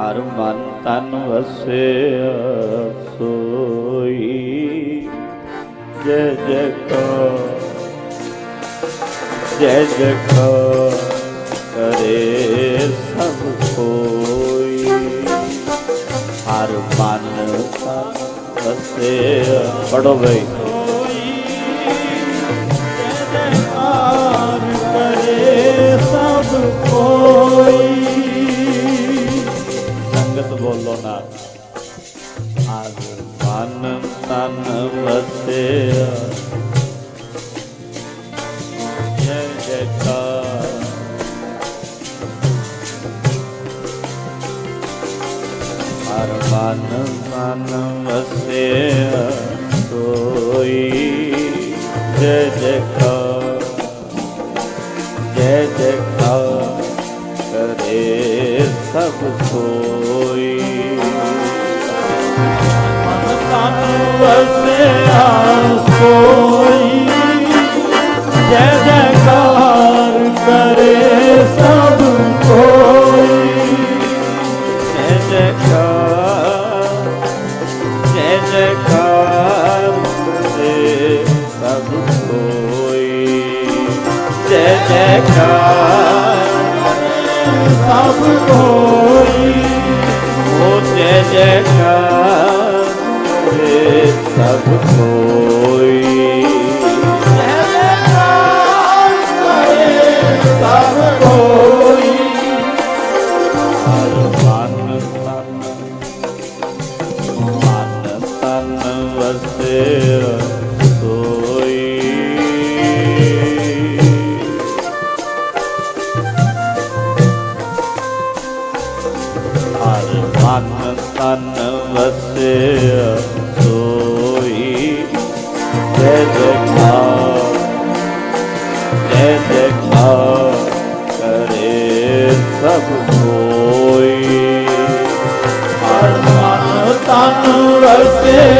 ਹਰ ਮਨ ਤਨ ਵਸਿਆ ਸੋਈ। ਜੈ ਜੈਕਾਰ ਜੈ ਜੈਕਾਰ ਕਰੇ ਸਭ ਕੋਈ ਹਰ ਮਨ ਤਨ ਵਸਿਆ ਪੜੋ ਬਈ। ਕਰੇ ਸਭ ਕੋਈ ਬੋਲੋ ਨਾ। ਹਰ ਮਨ ਤਨ ਵਸਿਆ ਜੈ ਜੈਕਾਰ ਹਰ ਮਨ ਮਨ ਵਸਿਆ ਸੋਈ ਜੈ ਜੈਕਾਰ। ਜੈ ਜੈਕਾਰ ਕਰੇ। ਸਭ ਕੋਈ। ਤਨ ਵਸਿਆ ਸੋਈ ਜੈ ਜੈਕਾਰ ਕਰੇ ਸਭ ਕੋਈ ਜੈ ਜੈਕਾਰ ਜੈ ਜੈਕਾਰ ਕਰੇ ਸਭ ਕੋਈ ਜੈ ਜੈਕਾਰ ਸਭ ਕੋਈ ਓ ਜੈ ਜੈਕਾਰ ਕਰੇ ਸਭ ਕੋਈ ਮਨ ਵਸਿਆ ਸੋਈ। ਜੈ ਜੈਕਾਰ ਜੈ ਜੈਕਾਰ ਕਰੇ ਸਭ ਕੋਈ। ਹਰ ਮਨ ਤਨ ਵਸਿਆ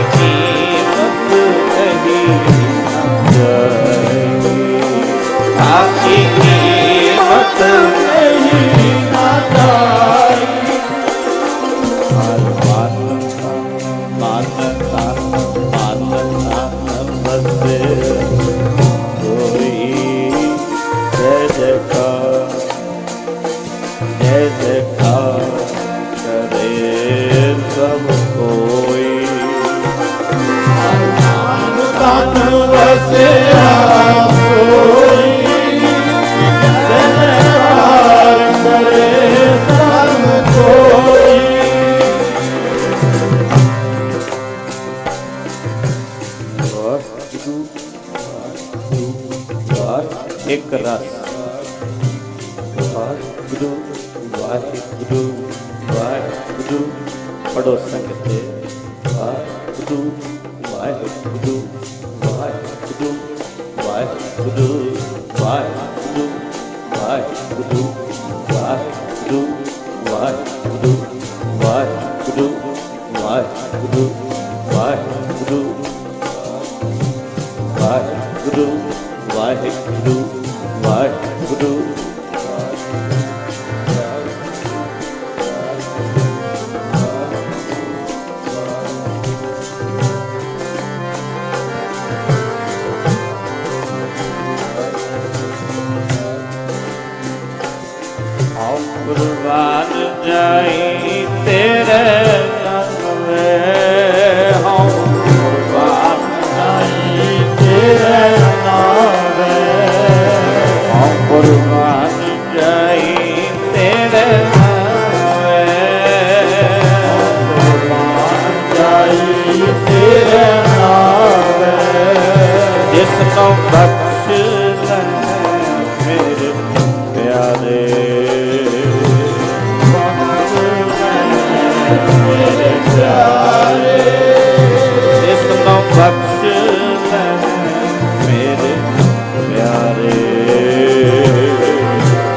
Mickey. ਵਾਹਿਗੁਰੂ ਵਾਹਿਗੁਰੂ ਵਾਹਿ ਇੱਕ ਰਸ ਵਾਹਿਗੁਰੂ ਵਾਹਿਗੁਰੂ ਵਾਹਿਗੁਰੂ ਪੜੋ ਸੰਗਤ ਤੇ ਵਾਹਿਗੁਰੂ ਵਾਹਿਗੁਰੂ ਵਾਹਿਗੁਰੂ ਵਾਹਿਗੁਰੂ ਵਾਹਿਗੁਰੂ ਵਾਹਿਗੁਰੂ ਵਾਹਿਗੁਰੂ ਵਾਹਿਗੁਰੂ ਵਾਹਿਗੁਰੂ ਵਾਹਿਗੁਰੂ ਵਾਹਿਗੁਰੂ ਕੁਰਬਾਨ ਜਾਈ ਤੇਰੇ ਨਾਮ ਵੇ ਹਉ। ਕੁਰਬਾਨ ਜਾਈ ਤੇਰੇ ਨਾਵੇ ਹਉ। ਕੁਰਬਾਨ ਜਾਈ ਤੇਰੇ ਨਾਮ। ਵੇ ਜਾਈ ਤੇਰੇ ਨਾਵੇ ਜਿਸ ਨੂੰ ਮੇਰੇ ਪਿਆਰੇ ਜਿਸ ਨੂੰ ਬਖਸ਼ ਲੈ ਮੇਰੇ ਪਿਆਰੇ।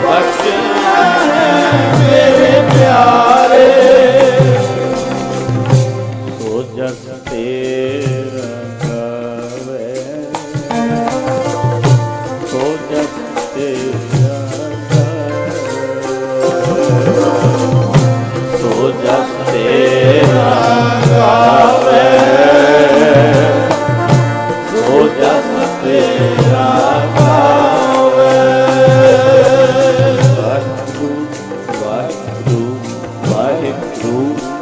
ਬਖਸ਼ ਮੇਰੇ